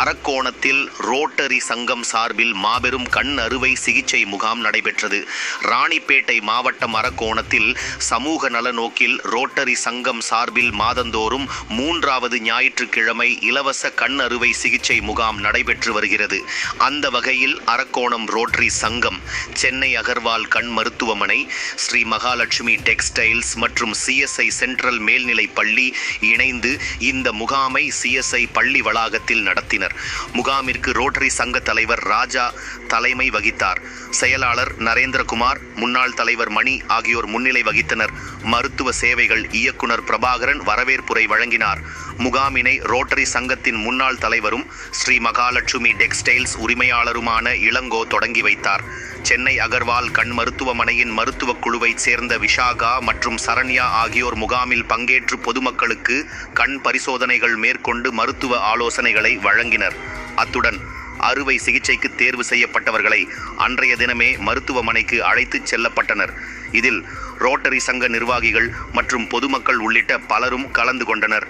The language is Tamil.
அரக்கோணத்தில் ரோட்டரி சங்கம் சார்பில் மாபெரும் கண் அறுவை சிகிச்சை முகாம் நடைபெற்றது. ராணிப்பேட்டை மாவட்டம் அரக்கோணத்தில் சமூக நல நோக்கில் ரோட்டரி சங்கம் சார்பில் மாதந்தோறும் மூன்றாவது ஞாயிற்றுக்கிழமை இலவச கண் அறுவை சிகிச்சை முகாம் நடைபெற்று வருகிறது. அந்த வகையில் அரக்கோணம் ரோட்டரி சங்கம் சென்னை அகர்வால் கண் மருத்துவமனை ஸ்ரீ மகாலட்சுமி டெக்ஸ்டைல்ஸ் மற்றும் சிஎஸ்ஐ சென்ட்ரல் மேல்நிலைப் பள்ளி இணைந்து இந்த முகாமை சிஎஸ்ஐ பள்ளி வளாகத்தில் நடத்தினர். நடத்தினர் முகாமிற்கு ரோட்டரி சங்க தலைவர் ராஜா தலைமை வகித்தார். செயலாளர் நரேந்திரகுமார் முன்னாள் தலைவர் மணி ஆகியோர் முன்னிலை வகித்தனர். மருத்துவ சேவைகள் இயக்குனர் பிரபாகரன் வரவேற்புரை வழங்கினார். முகாமினை ரோட்டரி சங்கத்தின் முன்னாள் தலைவரும் ஸ்ரீ மகாலட்சுமி டெக்ஸ்டைல்ஸ் உரிமையாளருமான இளங்கோ தொடங்கி வைத்தார். சென்னை அகர்வால் கண் மருத்துவமனையின் மருத்துவக் குழுவைச் சேர்ந்த விஷாகா மற்றும் சரண்யா ஆகியோர் முகாமில் பங்கேற்று பொதுமக்களுக்கு கண் பரிசோதனைகள் மேற்கொண்டு மருத்துவ ஆலோசனைகளை வழங்கினர். அத்துடன் அறுவை சிகிச்சைக்கு தேர்வு செய்யப்பட்டவர்களை அன்றைய தினமே மருத்துவமனைக்கு அழைத்துச் செல்லப்பட்டனர். இதில் ரோட்டரி சங்க நிர்வாகிகள் மற்றும் பொதுமக்கள் உள்ளிட்ட பலரும் கலந்து கொண்டனர்.